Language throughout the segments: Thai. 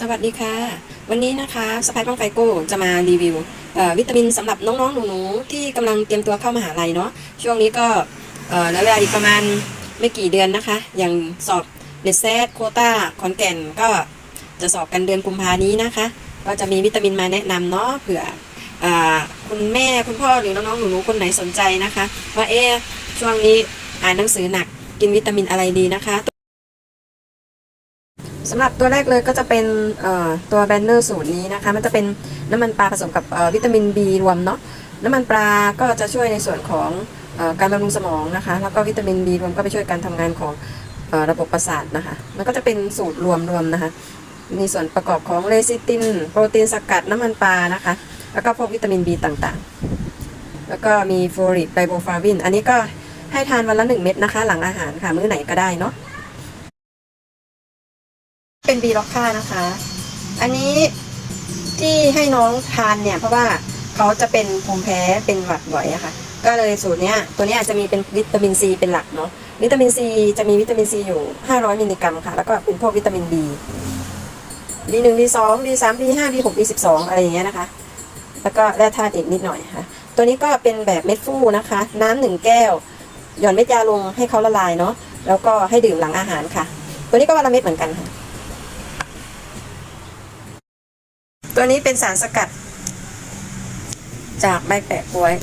สวัสดีค่ะ วันนี้นะคะสไปป้องไฟโก้จะมารีวิววิตามินสำหรับน้องๆหนูๆที่กำลังเตรียมตัวเข้ามหาลัยเนาะช่วงนี้ก็เอ่อแล้วเวลาอีกประมาณไม่กี่เดือนนะคะ อย่างสอบเน็ตเซตโคต้าขอนแก่นก็จะสอบกันเดือนกุมภานี้นะคะ ก็จะมีวิตามินมาแนะนำเนาะเผื่ออคุณแม่คุณพ่อหรือน้องๆหนูๆคนไหนสนใจนะคะ ว่าเอ๊ช่วงนี้อ่านหนังสือหนักกินวิตามินอะไรดีนะคะ สำหรับตัวแรกเลยก็จะเป็นตัวแบนเนอร์สูตรนี้นะคะ มันจะเป็นน้ำมันปลาผสมกับวิตามิน B รวมเนาะน้ำมันปลาก็จะช่วยในส่วนของอการบำรุงสมองนะคะ แล้วก็วิตามิน B รวมก็ไปช่วยการทำงานของอระบบประสาทนะคะ มันก็จะเป็นสูตรรวมรวมนะคะ มีส่วนประกอบของเลซิติน โปรตีนสกัดน้ำมันปลานะคะ แล้วก็พวกวิตามิน B ต่างๆ แล้วก็มีโฟลิกไบโบฟาวิน อันนี้ก็ให้ทานวันละหนึ่งเม็ดนะคะ หลังอาหารค่ะ มื้อไหนก็ได้เนาะ เป็นบีล็อกค่านะคะ อันนี้ที่ให้น้องทานเนี่ยเพราะว่าเขาจะเป็นภูมิแพ้เป็นหวัดบ่อยอะค่ะ ก็เลยสูตรเนี้ยตัวนี้อาจจะมีเป็นวิตามินซีเป็นหลักเนาะวิตามินซีจะมีวิตามินซีอยู่ 500 มิลลิกรัมค่ะ แล้วก็เป็นพวกวิตามิน B D1 D2 D3 D5 D6 D12 อะไรอย่างเงี้ยนะคะ แล้วก็แร่ธาตุอีกนิดหน่อยค่ะ ตัวนี้ก็เป็นแบบเม็ดฟูนะคะ น้ำหนึ่งแก้ว หย่อนเม็ดยาลงให้เขาละลายเนาะแล้วก็ให้ดื่มหลังอาหารค่ะ ตัวนี้ก็วันละเม็ดเหมือนกันค่ะ ตัวนี้เป็นสารสกัด จากใบแปะกล้วย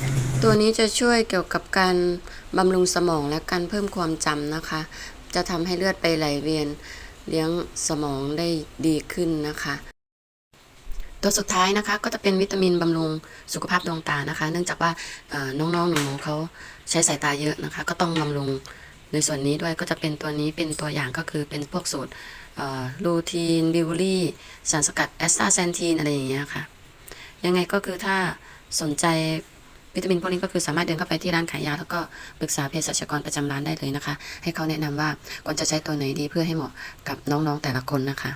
ตัวนี้จะช่วยเกี่ยวกับการบำรุงสมองและการเพิ่มความจำนะคะ จะทำให้เลือดไปไหลเวียนเลี้ยงสมองได้ดีขึ้นนะคะ ตัวสุดท้ายนะคะก็จะเป็นวิตามินบำรุงสุขภาพดวงตานะคะ เนื่องจากว่าเอ่อน้องๆหนูๆเขาใช้สายตาเยอะนะคะ ก็ต้องบำรุง ในส่วนนี้ด้วยก็จะเป็นตัวนี้เป็นตัวอย่างก็คือเป็นพวกสูตรลูทีนบิวรี่สารสกัดแอสตาแซนทีนอะไรอย่างเงี้ยค่ะ ยังไงก็คือถ้าสนใจวิตามินพวกนี้ก็คือสามารถเดินเข้าไปที่ร้านขายยา แล้วก็ปรึกษาเภสัชกรประจำร้านได้เลยนะคะ ให้เขาแนะนำว่าควรจะใช้ตัวไหนดีเพื่อให้เหมาะกับน้องๆแต่ละคนนะคะ